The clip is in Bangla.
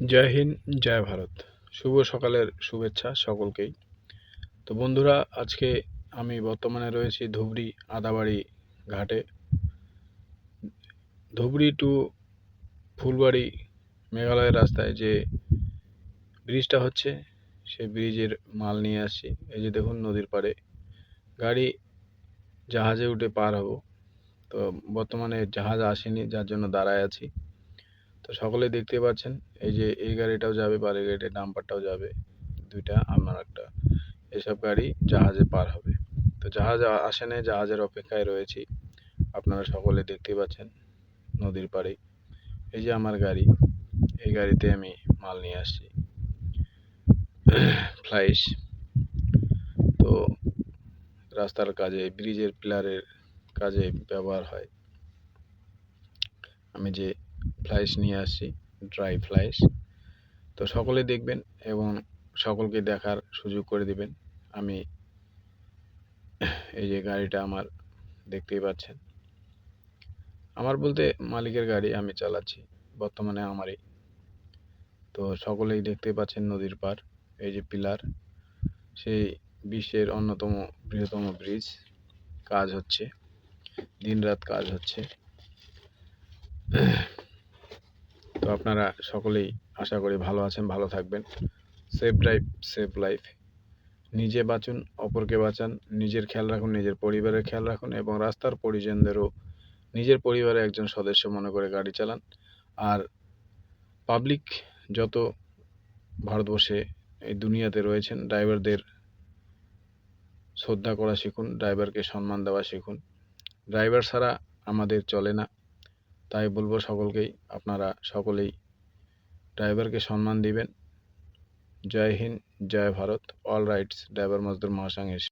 জয় হিন্দ, জয় ভারত। শুভ সকালের শুভেচ্ছা সকলকেই। তো বন্ধুরা, আজকে আমি বর্তমানে রয়েছি ধুবড়ি আদাবাড়ি ঘাটে। ধুবড়ি টু ফুলবাড়ি মেঘালয়ের রাস্তায় যে ব্রিজটা হচ্ছে, সেই ব্রিজের মাল নিয়ে আসছি। এই যে দেখুন নদীর পাড়ে। গাড়ি জাহাজে উঠে পার হব। তো বর্তমানে জাহাজ আসেনি, যার জন্য দাঁড়ায় আছি। তো সকলে দেখতে পাচ্ছেন, এই যে এই গাড়িটাও যাবে বা এই গাড়িটার নাম্বারটাও যাবে, দুইটা আমার একটা এসব গাড়ি জাহাজে পার হবে। তো জাহাজ আ- আসে নাই, জাহাজের অপেক্ষায় রয়েছি, আপনারা সকলে দেখতে পাচ্ছেন নদীর পাড়ে। এই যে আমার গাড়ি, এই গাড়িতে আমি মাল নিয়ে আসছি। ফ্লাইস তো রাস্তার কাজে ব্রিজের পিলারের কাজে ব্যবহার হয়। আমি যে ফ্লাইস নিয়ে আসছি ড্রাই ফ্লাইস তো সকলে দেখবেন এবং সকলকে দেখার সুযোগ করে দিবেন। আমি এই যে গাড়িটা আমার দেখতেই পাচ্ছেন। আমার বলতে মালিকের গাড়ি আমি চালাচ্ছি, বর্তমানে আমারই। তো সকলেই দেখতে পাচ্ছেন নদীর পার, এই যে পিলার। সেই বিশ্বের অন্যতম বৃহত্তম ব্রিজ কাজ হচ্ছে। দিনরাত কাজ হচ্ছে। আপনারা সকলেই আশা করি ভালো আছেন, ভালো থাকবেন। সেফ ড্রাইভ সেফ লাইফ নিজে বাঁচুন, অপরকে বাঁচান, নিজের খেয়াল রাখুন, নিজের পরিবারের খেয়াল রাখুন এবং রাস্তার পরিজনদেরও নিজের পরিবারের একজন সদস্য মনে করে গাড়ি চালান। আর পাবলিক যত ভারতবর্ষে এই দুনিয়াতে রয়েছেন ড্রাইভারদের শ্রদ্ধা করা শিখুন ড্রাইভারকে সম্মান দেওয়া শিখুন। ড্রাইভার ছাড়া আমাদের চলে না। তাই বলব সকলকেই, আপনারা সকলেই ড্রাইভারকে সম্মান দিবেন। জয় হিন্দ, জয় ভারত। অল রাইটস ড্রাইভার মজদুর মহাসংঘের।